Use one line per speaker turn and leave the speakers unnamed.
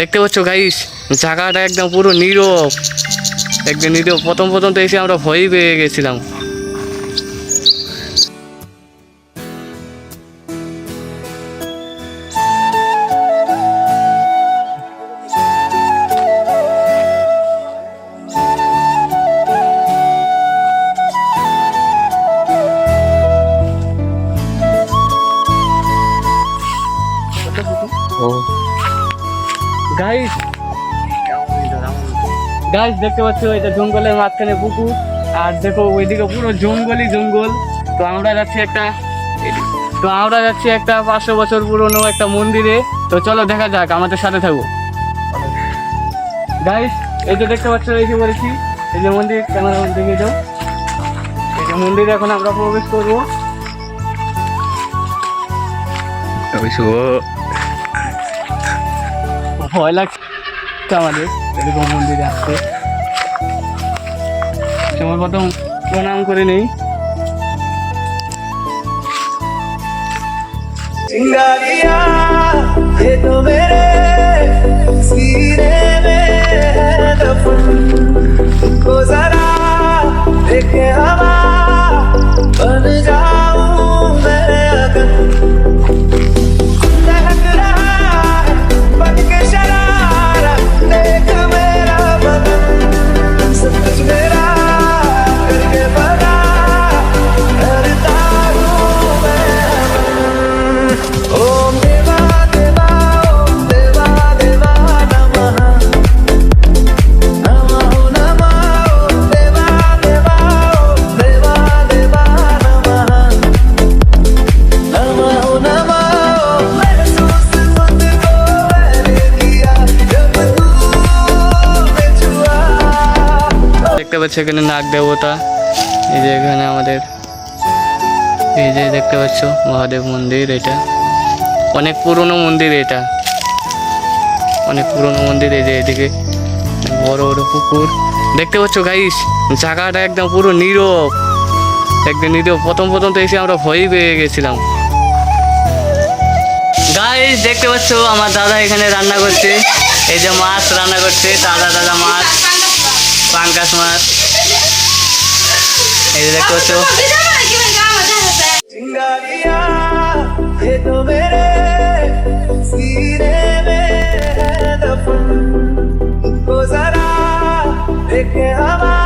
দেখতে পাচ্ছ গাইস জায়গাটা একদম পুরো নীরব। একদম নীরব। প্রথম প্রথম তো এসে আমরা ভয় পেয়ে গেছিলাম। ও। গাইস গাইস দেখতে পাচ্ছ, এটা জঙ্গলের মাঝখানে পুকুর। আর দেখো, ওইদিকে পুরো জঙ্গলই জঙ্গল। তো আমরা যাচ্ছি একটা তো আমরা যাচ্ছি একটা পাঁচশো বছর পুরনো একটা মন্দিরে। তো চলো, দেখা যাক, আমাদের সাথে থাকো। গাইস এই যে দেখতে পাচ্ছ, এই যে বলেছি, এই যে মন্দির, ক্যামেরা দেখে যাও। এই যে মন্দিরে এখন আমরা প্রবেশ করব। ভয় লাগছে আমাদের এরকম মন্দিরে আসতে সবার প্রথম প্রণাম করে নেই
चिंगारिया ये तो मेरे सीने में है दफन तुमको जरा देखे हवा
দেখতে পাচ্ছ এখানে নাগ দেবতা। এই যে এখানে আমাদের, এই যে দেখতে পাচ্ছ মহাদেব মন্দির এটা। অনেক পুরনো মন্দির এটা। অনেক পুরনো মন্দির এই যে এদিকে। বড় বড় পুকুর। দেখতে পাচ্ছ গাইস জায়গাটা একদম পুরো নীরব। একদম নীরব। প্রথম প্রথম তো এসে আমরা ভয়ই পেয়ে গেছিলাম। গাইস দেখতে পাচ্ছ আমার দাদা এখানে রান্না করছে। এই যে মাছ রান্না করছে তাজা তাজা মাছ। পাঙ্কাশ মাছ এই যে দেখতে পাচ্ছ। দেখে আমার